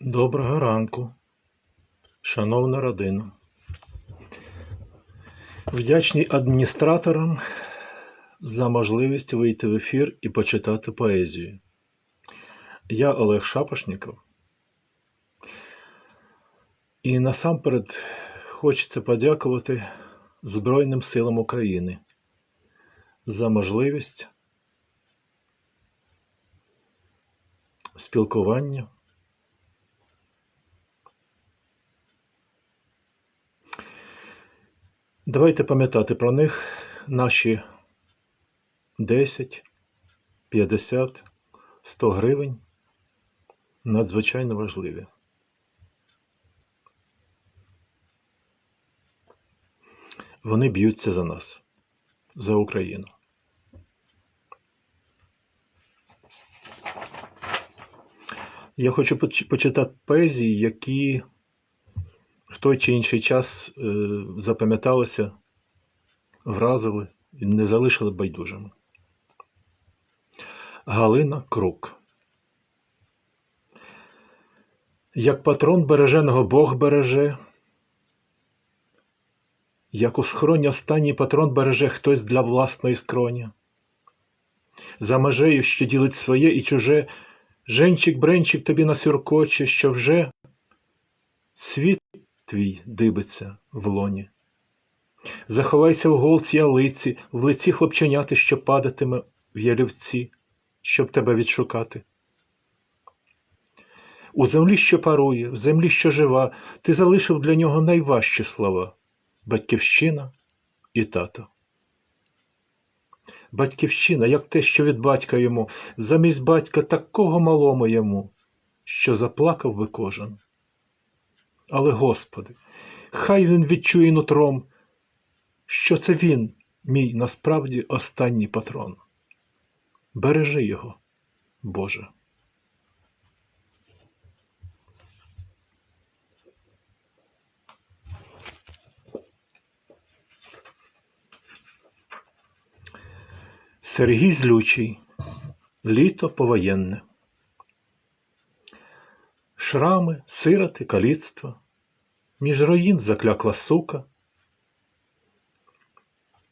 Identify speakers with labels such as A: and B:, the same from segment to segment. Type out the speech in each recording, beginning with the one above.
A: Доброго ранку, шановна родина. Вдячний адміністраторам за можливість вийти в ефір і почитати поезію. Я Олег Шапошніков. І насамперед хочеться подякувати Збройним силам України за можливість спілкування. Давайте пам'ятати про них наші 10, 50, 100 гривень надзвичайно важливі. Вони б'ються за нас, за Україну. Я хочу почитати поезії, які в той чи інший час е, запам'яталися, вразили і не залишили байдужими. Галина Крук. Як патрон береженого Бог береже, як у схроні останній патрон береже хтось для власної скроні. За межею, що ділить своє і чуже, женчик-бренчик тобі насюркоче, що вже світ твій дибиться в лоні. Заховайся в голці ялиці, в лиці хлопченяти, що падатиме в ялівці, щоб тебе відшукати. У землі, що парує, в землі, що жива, ти залишив для нього найважчі слова батьківщина і тато. Батьківщина, як те, що від батька йому, замість батька такого малому йому, що заплакав би кожен. Але, Господи, хай він відчує нутром, що це він, мій насправді останній патрон. Бережи його, Боже. Сергій Злючий. Літо повоєнне. Шрами, сироти, каліцтво. Між руїн заклякла сука.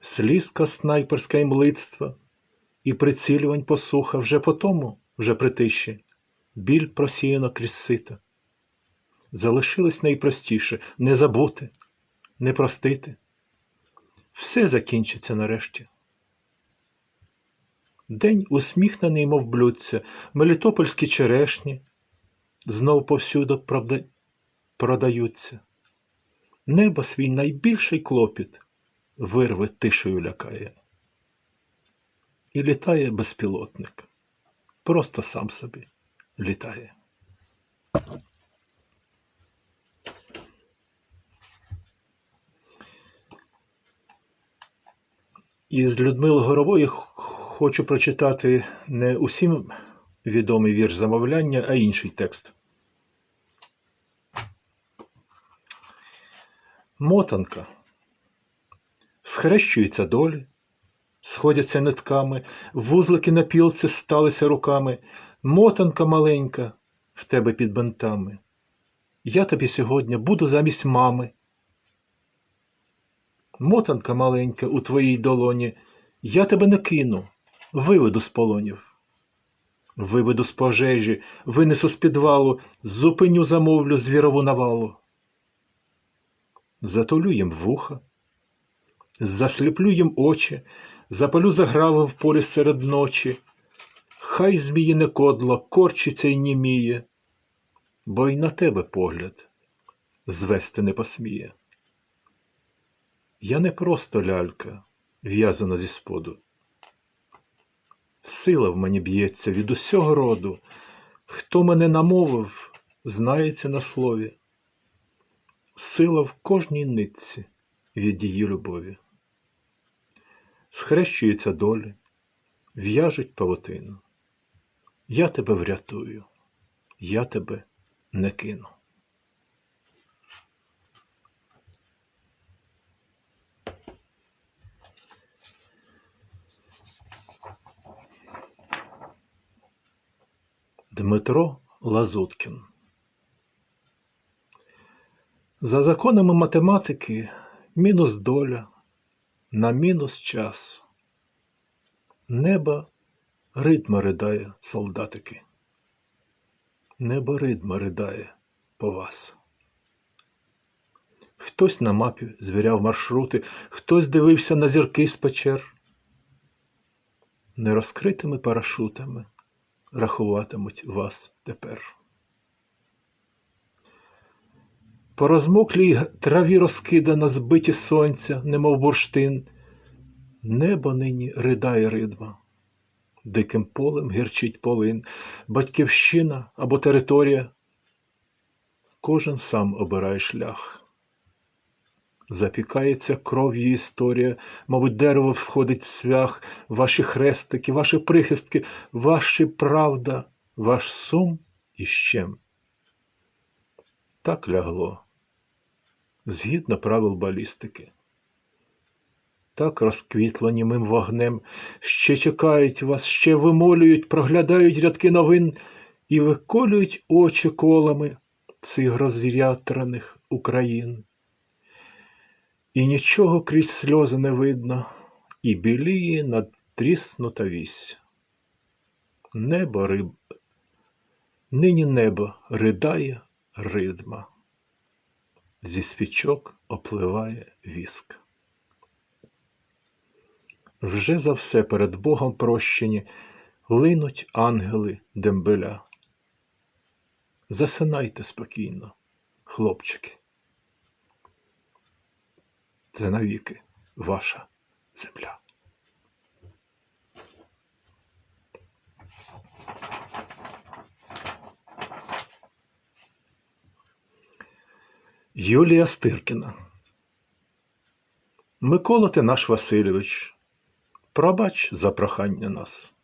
A: Слізка снайперське млицтва і прицілювань посуха вже по тому, вже при тиші, біль просіяно крізь сита. Залишилось найпростіше не забути, не простити. Все закінчиться нарешті. День усміхнений, мов блюдця, мелітопольські черешні, знов повсюду продаються. Небо свій найбільший клопіт вирви тишею лякає. І літає безпілотник. Просто сам собі літає. Із Людмили Горової хочу прочитати не усім відомий вірш замовляння, а інший текст. Мотанка. Схрещуються долі, сходяться нитками, вузлики на пілці сталися руками. Мотанка маленька в тебе під бентами. Я тобі сьогодні буду замість мами. Мотанка маленька у твоїй долоні, я тебе не кину, виведу з полонів. Виведу з пожежі, винесу з підвалу, зупиню замовлю звірову навалу. Затулю їм вуха, засліплю їм очі, запалю заграви в полі серед ночі. Хай зміїне кодло корчиться й німіє, бо й на тебе погляд звести не посміє. Я не просто лялька, в'язана зі споду. Сила в мені б'ється від усього роду. Хто мене намовив, знається на слові. Сила в кожній нитці від її любові. Схрещуються долі, в'яжуть павутину. Я тебе врятую, я тебе не кину. Дмитро Лазуткін За законами математики мінус доля на мінус час. Небо ритма ридає, солдатики. Небо ритма ридає по вас. Хтось на мапі звіряв маршрути, хтось дивився на зірки з печер. Нерозкритими парашутами рахуватимуть вас тепер. По розмоклій траві розкидана збиті сонця, немов бурштин. Небо нині ридає ридма, диким полем гірчить полин, батьківщина або територія. Кожен сам обирає шлях. Запікається кров'ю історія, мабуть, дерево входить в свях, ваші хрестики, ваші прихистки, ваші правда, ваш сум і щем. Так лягло, згідно правил балістики. Так розквітло німим вогнем, ще чекають вас, ще вимолюють, проглядають рядки новин і виколюють очі колами цих розрятраних Україн. І нічого крізь сльози не видно, і біліє надтріснута вісь. Небо риб, нині небо ридає ридма, зі свічок опливає віск. Вже за все перед Богом прощені линуть ангели дембеля. Засинайте спокійно, хлопчики. Це навіки ваша земля. Юлія Стиркіна Микола ти наш Васильович, пробач за прохання нас.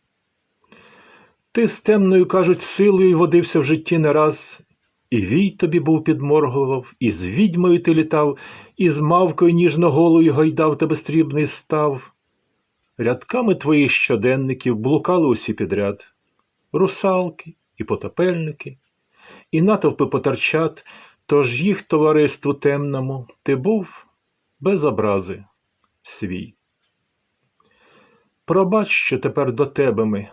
A: Ти з темною, кажуть, силою водився в житті не раз, і вій тобі був підморгував, і з відьмою ти літав, і з мавкою ніжноголою гойдав тебе стрібний став. Рядками твоїх щоденників блукали усі підряд русалки і потопельники, і натовпи потерчат, тож їх товариству темному ти був без образи свій. Пробач, що тепер до тебе ми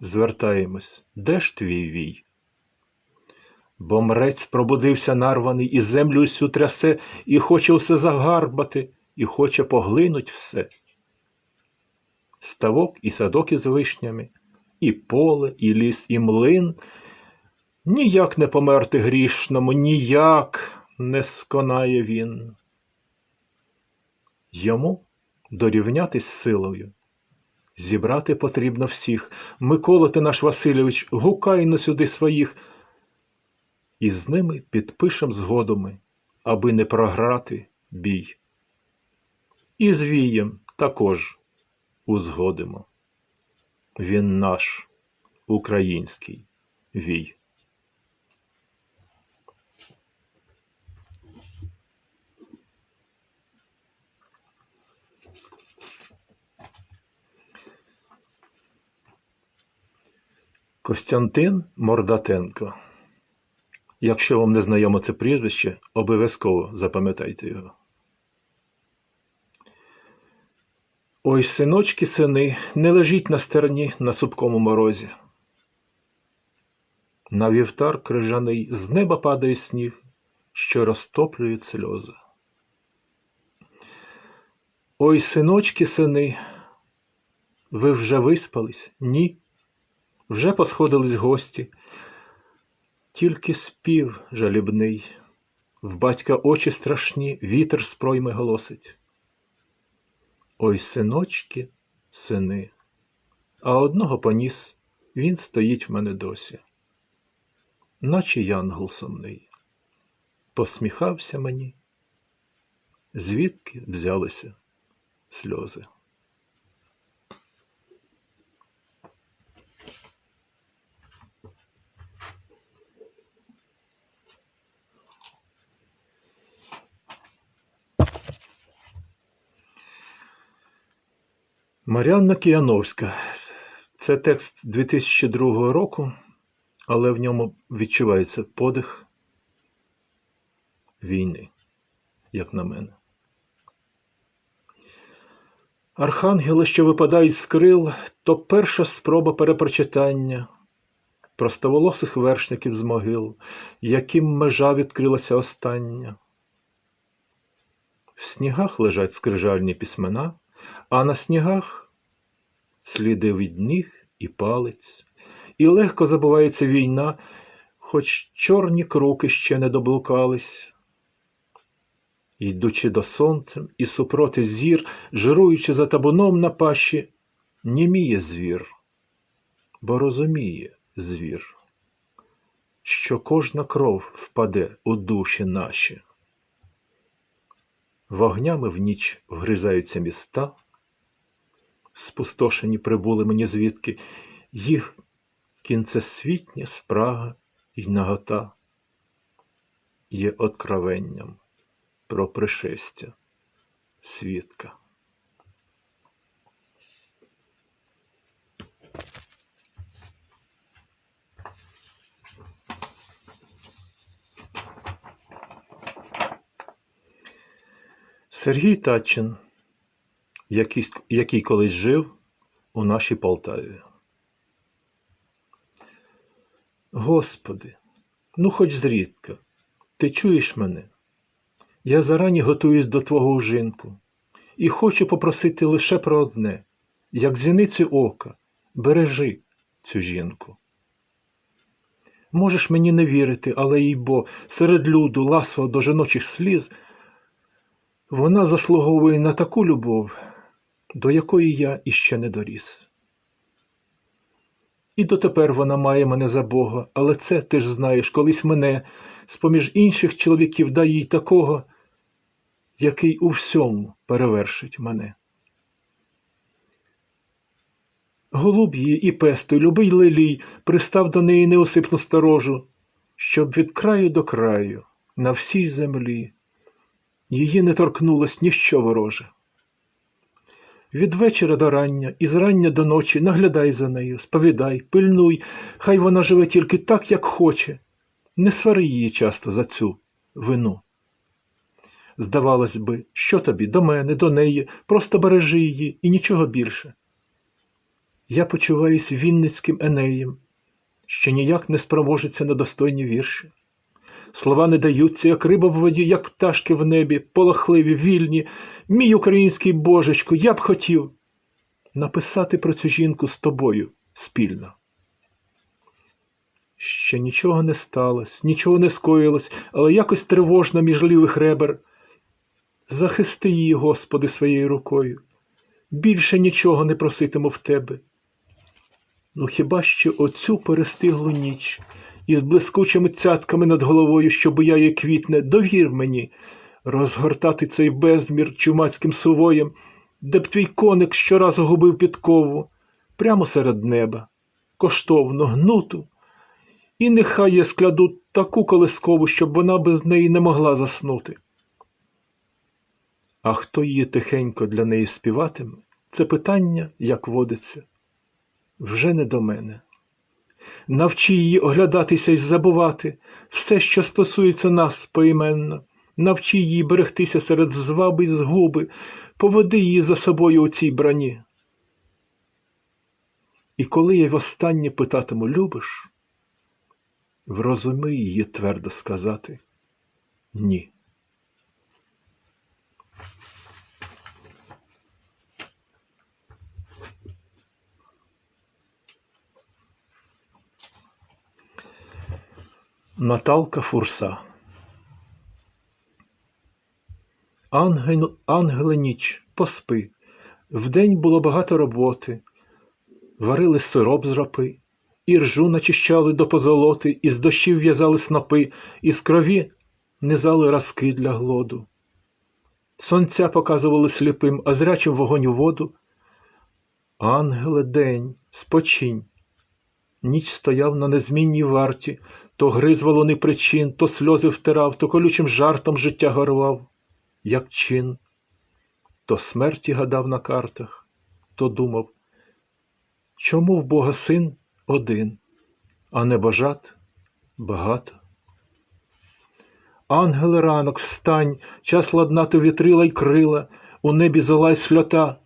A: звертаємось, де ж твій вій? Бо мрець пробудився нарваний, і землю всю трясе, і хоче все загарбати, і хоче поглинуть все. Ставок і садок із вишнями, і поле, і ліс, і млин. Ніяк не померти грішному, ніяк не сконає він. Йому дорівнятись силою. Зібрати потрібно всіх. Микола ти наш Васильович, гукайно сюди своїх. І з ними підпишем згодами, аби не програти бій. І з вієм також узгодимо. Він наш український вій. Костянтин Мордатенко. Якщо вам не знайомо це прізвище, обов'язково запам'ятайте його. Ой, синочки сини, не лежіть на стерні на супкому морозі. На вівтар крижаний з неба падає сніг, що розтоплює сльози. Ой, синочки сини, ви вже виспались? Ні. Вже посходились гості. Тільки спів жалібний, в батька очі страшні, вітер з пройми голосить. Ой, синочки, сини, а одного поніс, він стоїть в мене досі, наче янгол сумний, посміхався мені, звідки взялися сльози. Маріанна Кіановська. Це текст 2002 року, але в ньому відчувається подих війни, як на мене. Архангели, що випадають з крил, то перша спроба перепрочитання простоволосих вершників з могил, яким межа відкрилася остання. В снігах лежать скрижальні письмена, а на снігах сліди від ніг і палець, і легко забувається війна, хоч чорні круки ще не доблукались. Йдучи до сонцем і супроти зір, жируючи за табуном на пащі, німіє звір, бо розуміє звір, що кожна кров впаде у душі наші. Вогнями в ніч вгризаються міста, спустошені прибули мені звідки, їх кінцесвітня спрага й нагота є откровенням про пришестя свідка. Сергій Татчин, який, який колись жив у нашій Полтаві. Господи, ну хоч зрідка, ти чуєш мене? Я зарані готуюсь до Твого ужинку і хочу попросити лише про одне, як зіницю ока, бережи цю жінку. Можеш мені не вірити, але їй бо серед люду ласого до жіночих сліз вона заслуговує на таку любов, до якої я іще не доріс. І дотепер вона має мене за Бога, але це, ти ж знаєш, колись мене, з-поміж інших чоловіків дай їй такого, який у всьому перевершить мене. Голуб її і песту, любий лилій, пристав до неї неосипну сторожу, щоб від краю до краю, на всій землі, її не торкнулось ніщо вороже. Від вечора до рання і з рання до ночі наглядай за нею, сповідай, пильнуй, хай вона живе тільки так, як хоче, не свари її часто за цю вину. Здавалось би, що тобі до мене, до неї, просто бережи її і нічого більше. Я почуваюсь вінницьким енеєм, що ніяк не спроможеться на достойні вірші. Слова не даються, як риба в воді, як пташки в небі, полохливі, вільні. Мій український божечко, я б хотів написати про цю жінку з тобою спільно. Ще нічого не сталося, нічого не скоїлось, але якось тривожно між лівих ребер. Захисти її, Господи, своєю рукою. Більше нічого не проситиму в тебе. Ну хіба що оцю перестиглу ніч із блискучими цятками над головою, що бояє квітне, довір мені розгортати цей безмір чумацьким сувоєм, де б твій коник щоразу губив підкову, прямо серед неба, коштовно гнуту, і нехай я скляду таку колискову, щоб вона без неї не могла заснути. А хто її тихенько для неї співатиме, це питання, як водиться, вже не до мене. Навчи її оглядатися і забувати все, що стосується нас поіменно, навчи її берегтися серед зваби й згуби, поведи її за собою у цій брані. І коли я востаннє питатиму любиш, врозуми її твердо сказати ні. Наталка Фурса Ангел, Ангеле ніч, поспи. Вдень було багато роботи. Варили сироп з рапи, і ржу начищали до позолоти, із дощів в'язали снопи, із крові низали разки для глоду. Сонця показували сліпим, а зрячим вогонь у воду. Ангеле день, спочинь. Ніч стояв на незмінній варті, то гриз волони причин, то сльози втирав, то колючим жартом життя горував, як чин, то смерті гадав на картах, то думав, чому в Бога син один, а не божат багато. Ангеле ранок, встань, час ладнати вітрила й крила, у небі зола й сльота.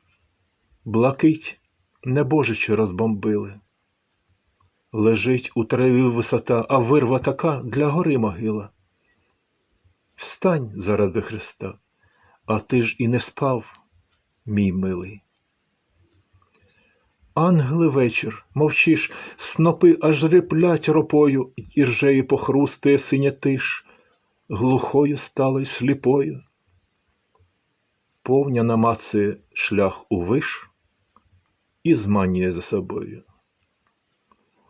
A: Блакить небожичі розбомбили. Лежить у траві висота, а вирва така для гори могила. Встань заради Христа, а ти ж і не спав, мій милий. Ангели вечір, мовчиш, снопи аж риплять ропою, і ржею похрустує синя тиш, глухою стала й сліпою. Повня намацує шлях у виш і зманює за собою.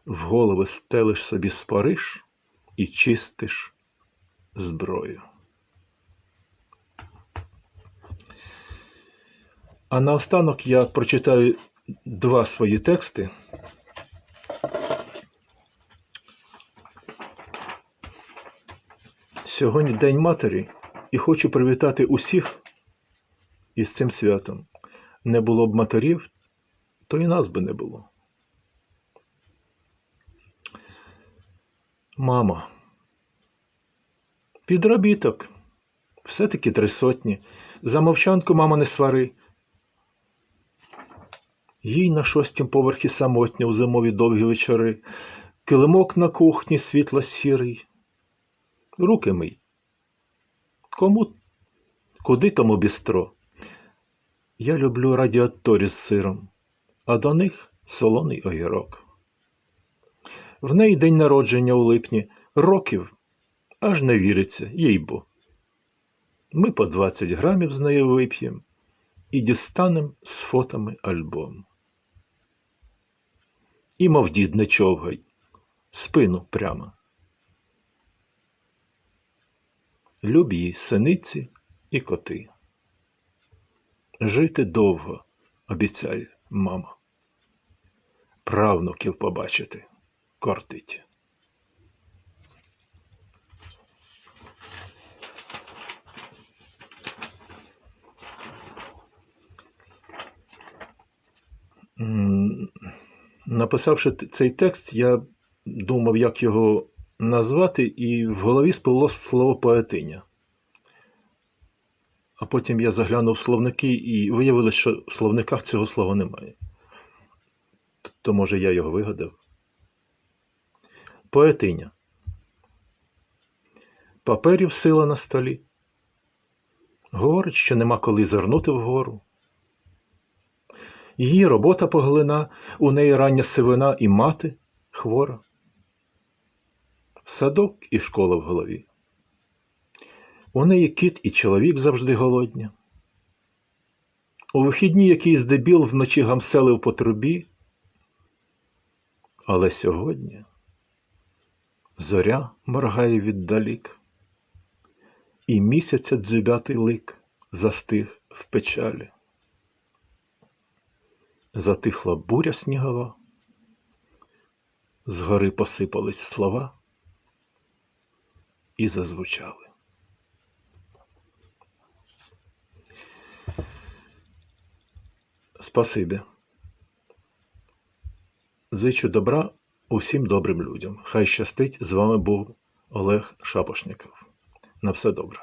A: В голови стелиш собі спориш і чистиш зброю. А наостанок я прочитаю два свої тексти. Сьогодні День Матері, і хочу привітати усіх із цим святом. Не було б матерів, то і нас би не було. Мама. Підробіток. Все-таки три сотні. За мовчанку мама не свари. Їй на шостім поверхі самотня у зимові довгі вечори, килимок на кухні світло сірий. Руки мий. Кому? Куди тому бістро? Я люблю радіаторі з сиром, а до них солоний огірок. В неї день народження у липні, років, аж не віриться, їй бо. Ми по 20 грамів з нею вип'ємо і дістанем з фотами альбом. І мов дід не човгай, спину прямо. Люб їй синиці і коти. Жити довго, обіцяє мама. Правнуків побачити кортить. Написавши цей текст, я думав, як його назвати, і в голові сплило слово поетиня. А потім я заглянув в словники і виявилось, що в словниках цього слова немає. То, може, я його вигадав. Поетиня. Паперів сила на столі. Говорить, що нема коли зернути вгору. Її робота поглина, у неї рання сивина і мати хвора. Садок і школа в голові. У неї кіт і чоловік завжди голодні. У вихідні якийсь дебіл вночі гамселив по трубі. Але сьогодні зоря моргає віддалік, і місяця дзюбятий лик застиг в печалі. Затихла буря снігова, згори посипались слова і зазвучали. Спасибі. Зичу добра усім добрим людям. Хай щастить з вами був Олег Шапошніков. На все добре.